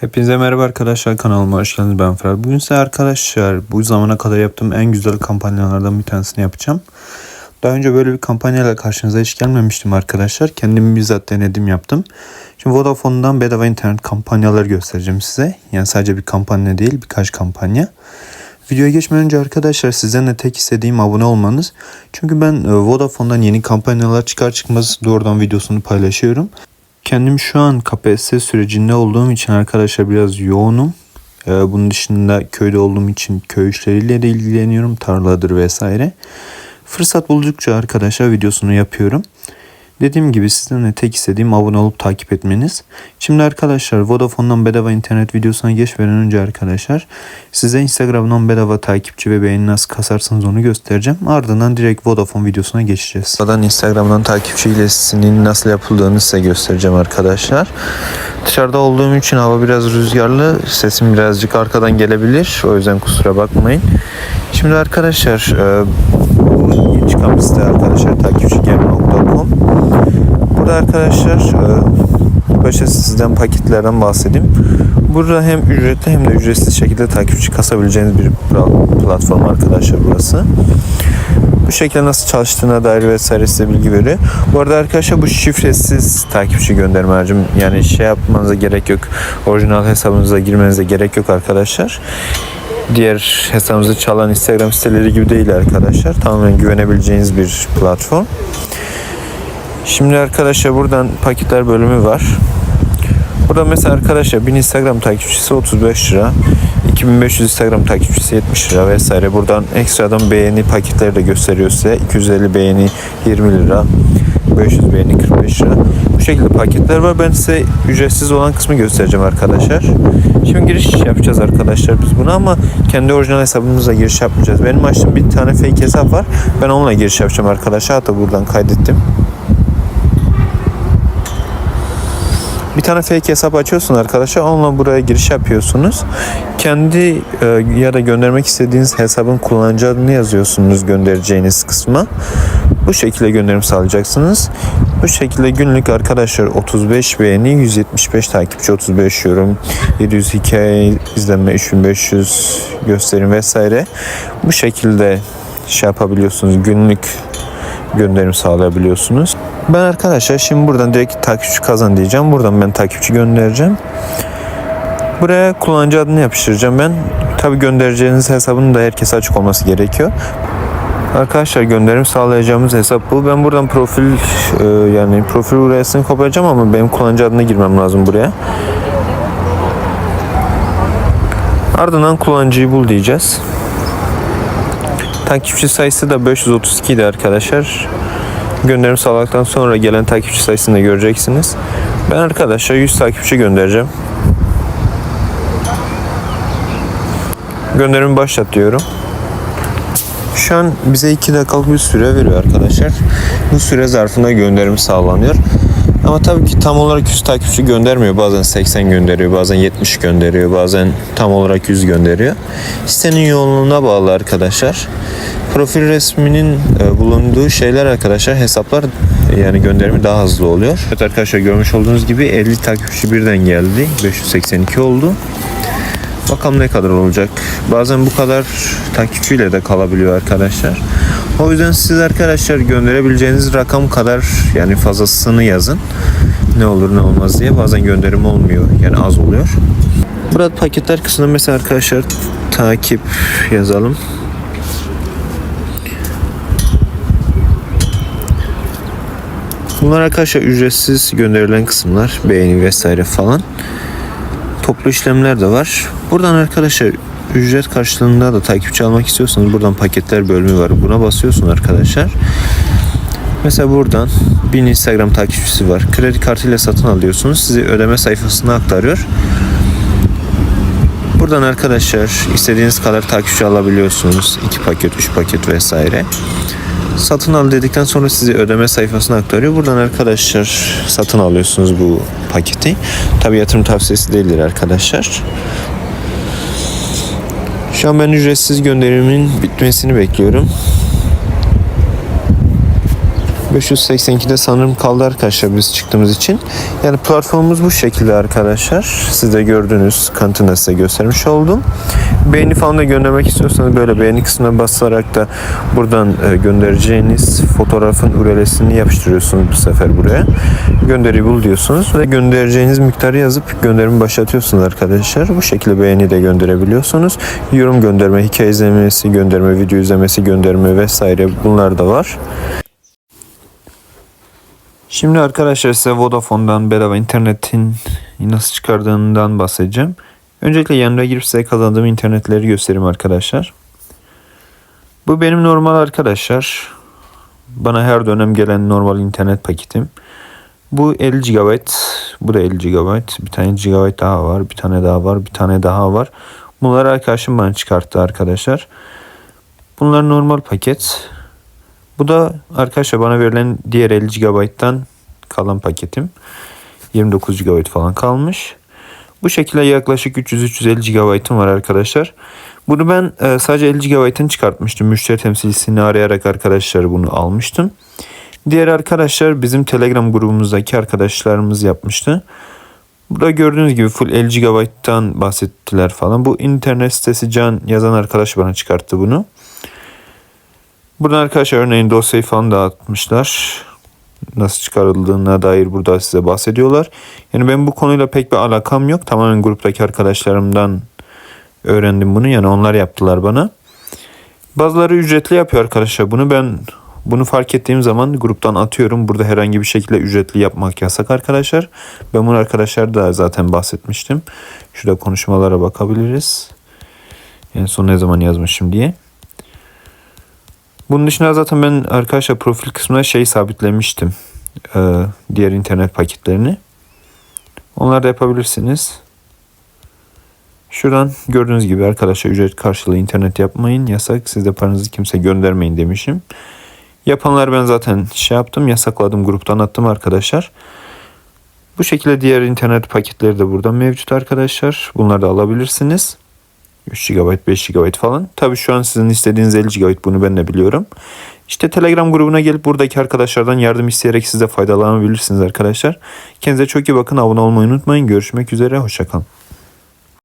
Hepinize merhaba arkadaşlar kanalıma hoş geldiniz ben Ferhat. Bugün size arkadaşlar bu zamana kadar yaptığım en güzel kampanyalardan bir tanesini yapacağım. Daha önce böyle bir kampanyayla karşınıza hiç gelmemiştim arkadaşlar. Kendim bizzat denedim yaptım. Şimdi Vodafone'dan bedava internet kampanyaları göstereceğim size. Yani sadece bir kampanya değil birkaç kampanya. Videoya geçmeden önce arkadaşlar sizden de tek istediğim abone olmanız. Çünkü ben e, Vodafone'dan yeni kampanyalar çıkar çıkmaz doğrudan videosunu paylaşıyorum. Kendim şu an KPSS sürecinde olduğum için arkadaşlar biraz yoğunum. Ee, bunun dışında köyde olduğum için köy işleriyle de ilgileniyorum. Tarladır vesaire. Fırsat buldukça arkadaşlar videosunu yapıyorum. Dediğim gibi sizden de tek istediğim abone olup takip etmeniz. Şimdi arkadaşlar Vodafone'dan bedava internet videosuna geçmeden önce arkadaşlar size Instagram'dan bedava takipçi ve beğeni nasıl kasarsanız onu göstereceğim. Ardından direkt Vodafone videosuna geçeceğiz. Buradan Instagram'dan takipçi ilesinin nasıl yapıldığını size göstereceğim arkadaşlar. Dışarıda olduğum için hava biraz rüzgarlı. Sesim birazcık arkadan gelebilir. O yüzden kusura bakmayın. Şimdi arkadaşlar e, bu yeni çıkan arkadaşlar takipçigame.com Burada arkadaşlar e, başta sizden paketlerden bahsedeyim. Burada hem ücretli hem de ücretsiz şekilde takipçi kasabileceğiniz bir pla- platform arkadaşlar burası. Bu şekilde nasıl çalıştığına dair vesaire size bilgi veriyor. Bu arada arkadaşlar bu şifresiz takipçi gönderme harcım. Yani şey yapmanıza gerek yok. Orijinal hesabınıza girmenize gerek yok arkadaşlar. Diğer hesabınızı çalan Instagram siteleri gibi değil arkadaşlar. Tamamen güvenebileceğiniz bir platform. Şimdi arkadaşlar buradan paketler bölümü var. Burada mesela arkadaşlar 1000 Instagram takipçisi 35 lira. 2500 Instagram takipçisi 70 lira vesaire. Buradan ekstradan beğeni paketleri de gösteriyor size. 250 beğeni 20 lira. 500 beğeni 45 lira. Bu şekilde paketler var. Ben size ücretsiz olan kısmı göstereceğim arkadaşlar. Şimdi giriş yapacağız arkadaşlar biz buna ama kendi orijinal hesabımıza giriş yapmayacağız. Benim açtığım bir tane fake hesap var. Ben onunla giriş yapacağım arkadaşlar. Hatta buradan kaydettim. Bir tane fake hesap açıyorsun arkadaşlar. Onunla buraya giriş yapıyorsunuz. Kendi e, ya da göndermek istediğiniz hesabın kullanıcı adını yazıyorsunuz göndereceğiniz kısma. Bu şekilde gönderim sağlayacaksınız. Bu şekilde günlük arkadaşlar 35 beğeni, 175 takipçi, 35 yorum, 700 hikaye izlenme, 3500 gösterim vesaire. Bu şekilde şey yapabiliyorsunuz. Günlük gönderim sağlayabiliyorsunuz. Ben arkadaşlar şimdi buradan direkt takipçi kazan diyeceğim. Buradan ben takipçi göndereceğim. Buraya kullanıcı adını yapıştıracağım ben. Tabi göndereceğiniz hesabın da herkese açık olması gerekiyor. Arkadaşlar gönderim sağlayacağımız hesap bu. Ben buradan profil e, yani profil URL'sini kopyaleyeceğim ama benim kullanıcı adını girmem lazım buraya. Ardından kullanıcıyı bul diyeceğiz. Takipçi sayısı da 532 idi arkadaşlar. Gönderim sağladıktan sonra gelen takipçi sayısını da göreceksiniz. Ben arkadaşlar 100 takipçi göndereceğim. Gönderimi başlat diyorum. Şu an bize 2 dakikalık bir süre veriyor arkadaşlar. Bu süre zarfında gönderim sağlanıyor. Ama tabii ki tam olarak 100 takipçi göndermiyor. Bazen 80 gönderiyor, bazen 70 gönderiyor, bazen tam olarak 100 gönderiyor. Sitenin yoğunluğuna bağlı arkadaşlar. Profil resminin e, bulunduğu şeyler arkadaşlar hesaplar yani gönderimi daha hızlı oluyor. Evet arkadaşlar görmüş olduğunuz gibi 50 takipçi birden geldi. 582 oldu. Bakalım ne kadar olacak. Bazen bu kadar takipçiyle de kalabiliyor arkadaşlar. O yüzden siz arkadaşlar gönderebileceğiniz rakam kadar yani fazlasını yazın. Ne olur ne olmaz diye. Bazen gönderim olmuyor. Yani az oluyor. Burada paketler kısmında mesela arkadaşlar takip yazalım. Bunlar arkadaşlar ücretsiz gönderilen kısımlar. Beğeni vesaire falan toplu işlemler de var. Buradan arkadaşlar ücret karşılığında da takipçi almak istiyorsanız buradan paketler bölümü var. Buna basıyorsun arkadaşlar. Mesela buradan bin Instagram takipçisi var. Kredi kartıyla satın alıyorsunuz. Sizi ödeme sayfasına aktarıyor. Buradan arkadaşlar istediğiniz kadar takipçi alabiliyorsunuz. 2 paket, 3 paket vesaire. Satın al dedikten sonra sizi ödeme sayfasına aktarıyor. Buradan arkadaşlar satın alıyorsunuz bu paketi. Tabi yatırım tavsiyesi değildir arkadaşlar. Şu an ben ücretsiz gönderimin bitmesini bekliyorum. 582'de sanırım kaldı arkadaşlar biz çıktığımız için. Yani platformumuz bu şekilde arkadaşlar. Siz de gördünüz. Kanıtını size göstermiş oldum. Beğeni falan da göndermek istiyorsanız böyle beğeni kısmına basarak da buradan e, göndereceğiniz fotoğrafın urelesini yapıştırıyorsunuz bu sefer buraya. Gönderi bul diyorsunuz ve göndereceğiniz miktarı yazıp gönderimi başlatıyorsunuz arkadaşlar. Bu şekilde beğeni de gönderebiliyorsunuz. Yorum gönderme, hikaye izlemesi, gönderme, video izlemesi, gönderme vesaire bunlar da var. Şimdi arkadaşlar size Vodafone'dan bedava internetin nasıl çıkardığından bahsedeceğim. Öncelikle yanına girip size kazandığım internetleri göstereyim arkadaşlar. Bu benim normal arkadaşlar. Bana her dönem gelen normal internet paketim. Bu 50 GB. Bu da 50 GB. Bir tane GB daha var. Bir tane daha var. Bir tane daha var. Bunları arkadaşım bana çıkarttı arkadaşlar. Bunlar normal paket. Bu da arkadaşlar bana verilen diğer 50 GB'dan kalan paketim. 29 GB falan kalmış. Bu şekilde yaklaşık 300-350 GB'ım var arkadaşlar. Bunu ben e, sadece 50 GB'ını çıkartmıştım. Müşteri temsilcisini arayarak arkadaşlar bunu almıştım. Diğer arkadaşlar bizim Telegram grubumuzdaki arkadaşlarımız yapmıştı. Burada gördüğünüz gibi full 50 GB'tan bahsettiler falan. Bu internet sitesi Can yazan arkadaş bana çıkarttı bunu. Buradan arkadaşlar örneğin dosyayı falan dağıtmışlar. Nasıl çıkarıldığına dair burada size bahsediyorlar. Yani ben bu konuyla pek bir alakam yok. Tamamen gruptaki arkadaşlarımdan öğrendim bunu. Yani onlar yaptılar bana. Bazıları ücretli yapıyor arkadaşlar. Bunu ben bunu fark ettiğim zaman gruptan atıyorum. Burada herhangi bir şekilde ücretli yapmak yasak arkadaşlar. Ben bunu arkadaşlar da zaten bahsetmiştim. Şurada konuşmalara bakabiliriz. En son ne zaman yazmışım diye. Bunun dışında zaten ben arkadaşlar profil kısmına şey sabitlemiştim. Ee, diğer internet paketlerini. Onları da yapabilirsiniz. Şuradan gördüğünüz gibi arkadaşlar ücret karşılığı internet yapmayın. Yasak. Siz de paranızı kimse göndermeyin demişim. Yapanlar ben zaten şey yaptım. Yasakladım. Gruptan attım arkadaşlar. Bu şekilde diğer internet paketleri de burada mevcut arkadaşlar. Bunları da alabilirsiniz. 3 GB, 5 GB falan. Tabi şu an sizin istediğiniz 50 GB bunu ben de biliyorum. İşte Telegram grubuna gelip buradaki arkadaşlardan yardım isteyerek siz de faydalanabilirsiniz arkadaşlar. Kendinize çok iyi bakın. Abone olmayı unutmayın. Görüşmek üzere. Hoşçakalın.